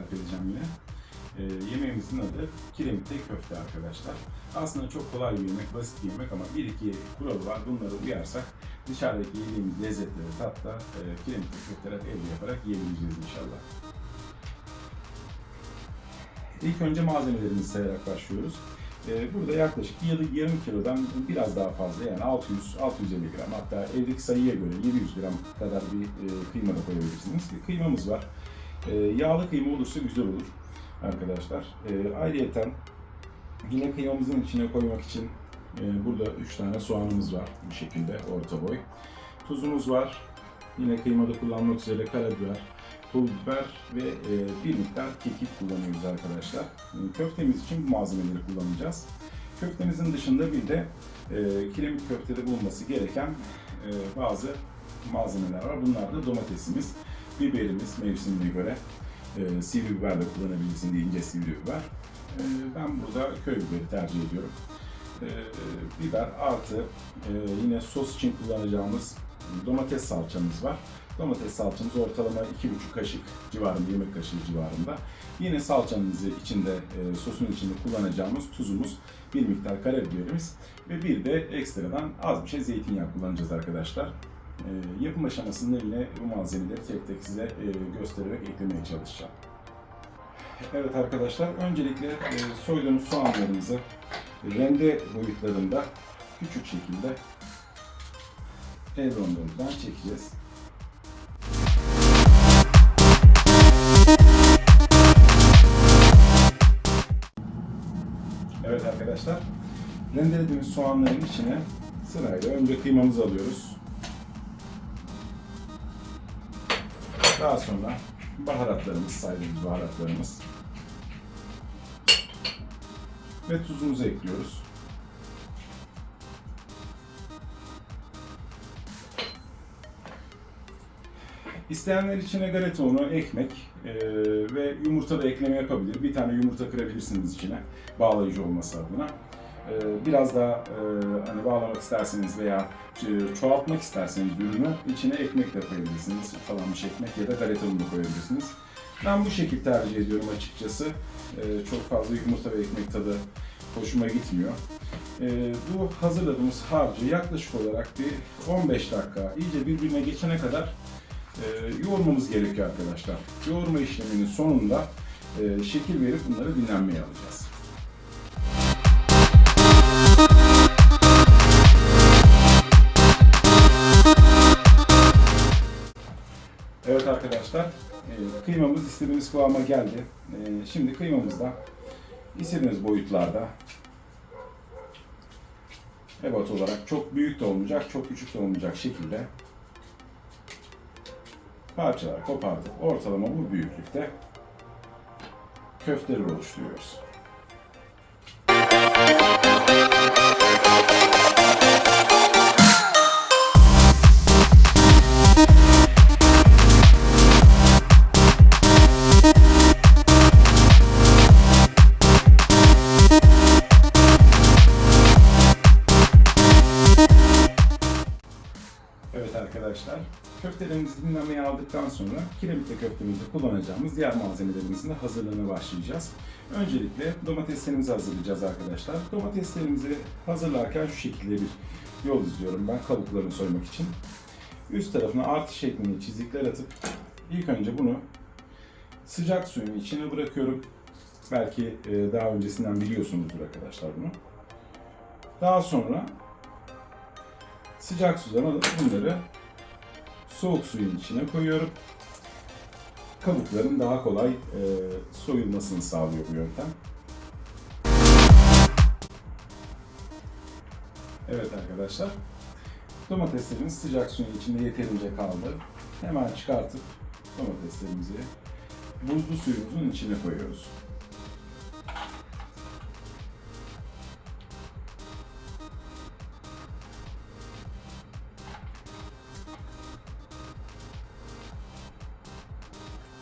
tarif edeceğim yine. Ee, yemeğimizin adı kiremitte köfte arkadaşlar. Aslında çok kolay bir yemek, basit bir yemek ama bir iki kuralı var. Bunlara uyarsak dışarıdaki yediğimiz lezzetleri tatta e, kiremitte köfteler evde yaparak yiyebileceğiz inşallah. İlk önce malzemelerimizi sayarak başlıyoruz. Ee, Burada yaklaşık yarı- yarım kilodan biraz daha fazla yani 600-650 gram hatta evdeki sayıya göre 700 gram kadar bir e, kıyma da koyabilirsiniz. Kıymamız var. E, Yağlı kıyma olursa güzel olur arkadaşlar. E, Ayrıyeten yine kıymamızın içine koymak için e, burada 3 tane soğanımız var bu şekilde orta boy. Tuzumuz var. Yine kıymada kullanmak üzere karabiber, pul biber ve e, bir miktar kekik kullanıyoruz arkadaşlar. E, köftemiz için bu malzemeleri kullanacağız. Köftemizin dışında bir de e, kiremit köftede bulunması gereken e, bazı malzemeler var. Bunlar da domatesimiz, biberimiz mevsimine göre. E, sivri biber de kullanabilirsin diye ince sivri biber. E, ben burada köy biberi tercih ediyorum. E, biber artı e, yine sos için kullanacağımız domates salçamız var. Domates salçamız ortalama 2,5 kaşık civarında, yemek kaşığı civarında. Yine salçamızı içinde, e, sosun içinde kullanacağımız tuzumuz, bir miktar karabiberimiz ve bir de ekstradan az bir şey zeytinyağı kullanacağız arkadaşlar. E, yapım aşamasında yine bu malzemeleri tek tek size e, göstererek eklemeye çalışacağım. Evet arkadaşlar, öncelikle e, soyduğumuz soğanlarımızı rende boyutlarında küçük şekilde el rondonundan çekeceğiz. Evet arkadaşlar, rendelediğimiz soğanların içine sırayla önce kıymamızı alıyoruz. Daha sonra baharatlarımız, saydığımız baharatlarımız ve tuzumuzu ekliyoruz. İsteyenler içine galeta unu, ekmek e, ve yumurta da ekleme yapabilir. Bir tane yumurta kırabilirsiniz içine bağlayıcı olması adına. E, biraz daha e, hani bağlamak isterseniz veya e, çoğaltmak isterseniz ürünü içine ekmek de koyabilirsiniz. Falanmış ekmek ya da galeta unu da koyabilirsiniz. Ben bu şekilde tercih ediyorum açıkçası. E, çok fazla yumurta ve ekmek tadı hoşuma gitmiyor. E, bu hazırladığımız harcı yaklaşık olarak bir 15 dakika iyice birbirine geçene kadar e, yoğurmamız gerekiyor arkadaşlar. Yoğurma işleminin sonunda şekil verip bunları dinlenmeye alacağız. Arkadaşlar, e, kıymamız istediğimiz kıvama geldi. E, şimdi kıymamızda istediğimiz boyutlarda ebat olarak çok büyük de olmayacak, çok küçük de olmayacak şekilde parçalar kopardık. Ortalama bu büyüklükte köfteleri oluşturuyoruz. Dinlenmeye aldıktan sonra kiremitle köftemizde kullanacağımız diğer malzemelerimizin de hazırlığına başlayacağız. Öncelikle domateslerimizi hazırlayacağız arkadaşlar. Domateslerimizi hazırlarken şu şekilde bir yol izliyorum ben kabuklarını soymak için. Üst tarafına artı şeklinde çizikler atıp ilk önce bunu sıcak suyun içine bırakıyorum. Belki e, daha öncesinden biliyorsunuzdur arkadaşlar bunu. Daha sonra sıcak sudan alıp bunları soğuk suyun içine koyuyorum. Kabukların daha kolay e, soyulmasını sağlıyor bu yöntem. Evet arkadaşlar, domateslerimiz sıcak suyun içinde yeterince kaldı. Hemen çıkartıp domateslerimizi buzlu suyumuzun içine koyuyoruz.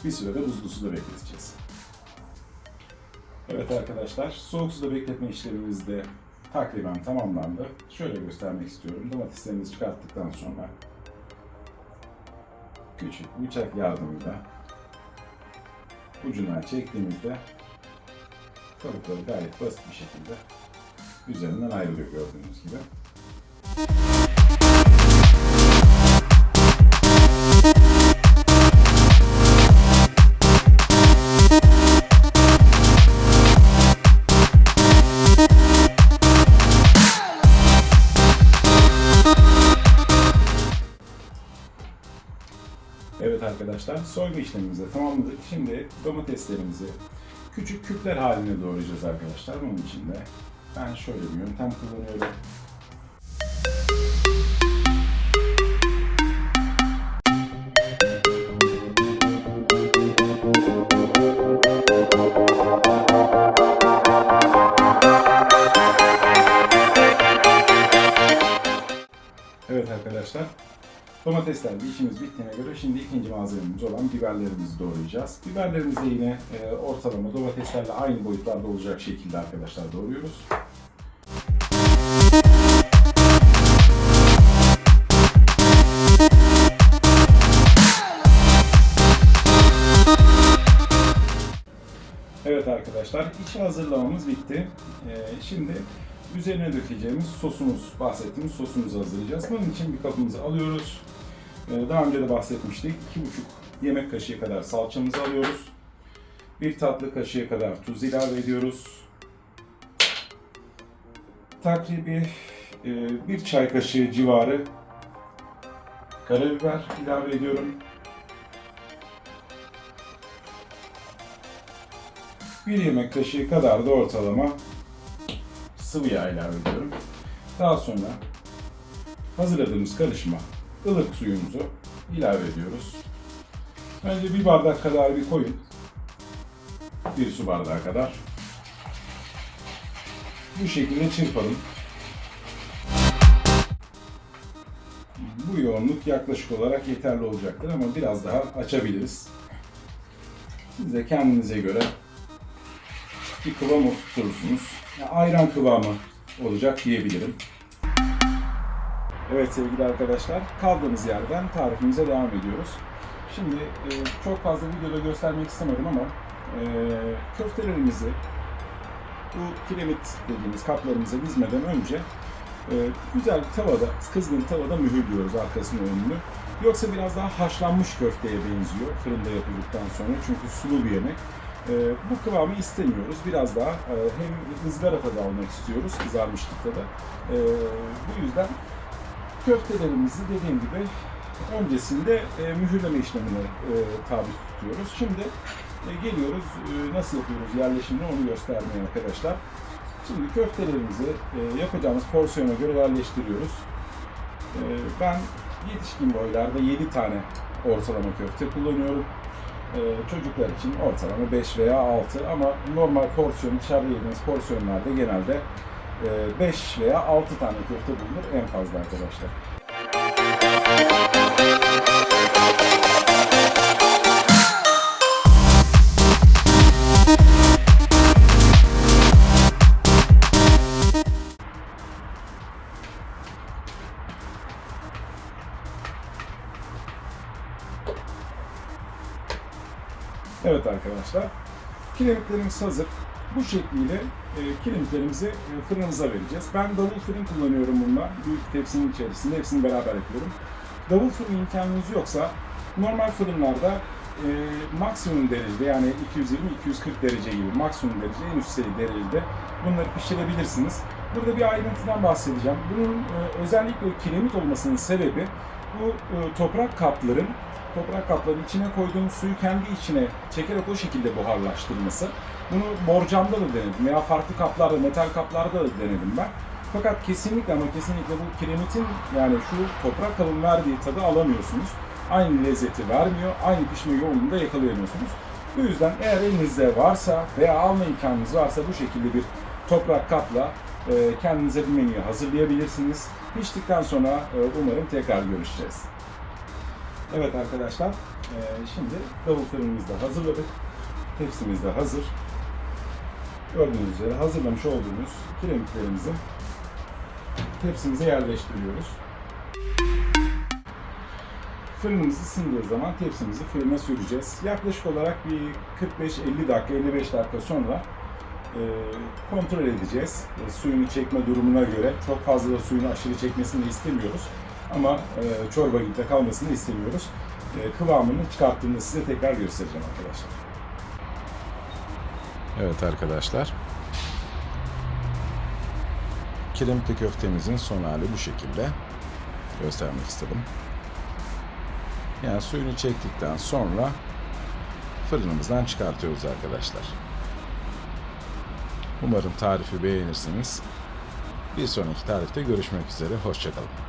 Bir sürede buzlu suda bekleteceğiz. Evet arkadaşlar, soğuk suda bekletme işlemimiz de takriben tamamlandı. Şöyle göstermek istiyorum. Domateslerimizi çıkarttıktan sonra küçük bıçak yardımıyla ucuna çektiğimizde kabukları gayet basit bir şekilde üzerinden ayrılıyor gördüğünüz gibi. Arkadaşlar, soyma işlemimizi tamamladık. Şimdi domateslerimizi küçük küpler halinde doğrayacağız arkadaşlar. Bunun için de ben şöyle bir yöntem kullanıyorum. Evet arkadaşlar, Domateslerle işimiz bittiğine göre şimdi ikinci malzememiz olan biberlerimizi doğrayacağız. Biberlerimizi yine e, ortalama domateslerle aynı boyutlarda olacak şekilde arkadaşlar doğruyoruz. Evet arkadaşlar, iç hazırlamamız bitti. E, şimdi üzerine dökeceğimiz sosumuz, bahsettiğimiz sosumuzu hazırlayacağız. Bunun için bir kapımızı alıyoruz. Ee, Daha önce de bahsetmiştik. 2,5 yemek kaşığı kadar salçamızı alıyoruz. Bir tatlı kaşığı kadar tuz ilave ediyoruz. Takribi e, bir çay kaşığı civarı karabiber ilave ediyorum. Bir yemek kaşığı kadar da ortalama sıvı yağ ilave ediyorum. Daha sonra hazırladığımız karışıma ılık suyumuzu ilave ediyoruz. Önce bir bardak kadar bir koyun. Bir su bardağı kadar. Bu şekilde çırpalım. Bu yoğunluk yaklaşık olarak yeterli olacaktır ama biraz daha açabiliriz. Siz de kendinize göre bir kıvam oturtursunuz. Yani ayran kıvamı olacak diyebilirim. Evet sevgili arkadaşlar, kaldığımız yerden tarifimize devam ediyoruz. Şimdi e, çok fazla videoda göstermek istemedim ama e, köftelerimizi bu kiremit dediğimiz kaplarımıza dizmeden önce e, güzel bir tavada, kızgın tavada mühürlüyoruz arkasını önünü. Yoksa biraz daha haşlanmış köfteye benziyor fırında yapıldıktan sonra çünkü sulu bir yemek. E, bu kıvamı istemiyoruz. Biraz daha e, hem ızgara tadı almak istiyoruz kızarmışlıkta da. E, bu yüzden köftelerimizi dediğim gibi öncesinde e, mühürleme işlemine e, tabi tutuyoruz. Şimdi e, geliyoruz e, nasıl yapıyoruz yerleşimini onu göstermeye arkadaşlar. Şimdi köftelerimizi e, yapacağımız porsiyona göre yerleştiriyoruz. E, ben yetişkin boylarda 7 tane ortalama köfte kullanıyorum. E, çocuklar için ortalama 5 veya 6 ama normal porsiyon dışarıda yediğimiz porsiyonlarda genelde 5 veya 6 tane köfte bulunur en fazla arkadaşlar. Evet arkadaşlar, kiremitlerimiz hazır. Bu şekliyle e, kiremitlerimizi e, fırınımıza vereceğiz. Ben davul fırın kullanıyorum bununla. Büyük tepsinin içerisinde hepsini beraber yapıyorum. Davul fırın imkanınız yoksa normal fırınlarda e, maksimum derecede yani 220-240 derece gibi maksimum derece en üst seviye derecede bunları pişirebilirsiniz. Burada bir ayrıntıdan bahsedeceğim. Bunun e, özellikle kiremit olmasının sebebi bu e, toprak kapların toprak kapların içine koyduğumuz suyu kendi içine çekerek o şekilde buharlaştırması. Bunu borcamda da denedim veya farklı kaplarda, metal kaplarda da denedim ben. Fakat kesinlikle ama kesinlikle bu kiremitin yani şu toprak kabın verdiği tadı alamıyorsunuz. Aynı lezzeti vermiyor, aynı pişme yoğunluğunda yakalayamıyorsunuz. Bu yüzden eğer elinizde varsa veya alma imkanınız varsa bu şekilde bir toprak kapla e, kendinize bir menüyü hazırlayabilirsiniz. Piştikten sonra e, umarım tekrar görüşeceğiz. Evet arkadaşlar, e, şimdi davul fırınımızı da hazırladık. Tepsimiz de hazır. Gördüğünüz üzere hazırlamış olduğumuz kiremitlerimizi tepsimize yerleştiriyoruz. Fırınımız ısındığı zaman tepsimizi fırına süreceğiz. Yaklaşık olarak bir 45-50 dakika, 55 dakika sonra kontrol edeceğiz. E, suyunu çekme durumuna göre çok fazla da suyunu aşırı çekmesini istemiyoruz. Ama e, çorba gibi de kalmasını istemiyoruz. E, kıvamını çıkarttığımda size tekrar göstereceğim arkadaşlar. Evet arkadaşlar. Kiremite köftemizin son hali bu şekilde. Göstermek istedim. Yani suyunu çektikten sonra fırınımızdan çıkartıyoruz arkadaşlar. Umarım tarifi beğenirsiniz. Bir sonraki tarifte görüşmek üzere. Hoşçakalın.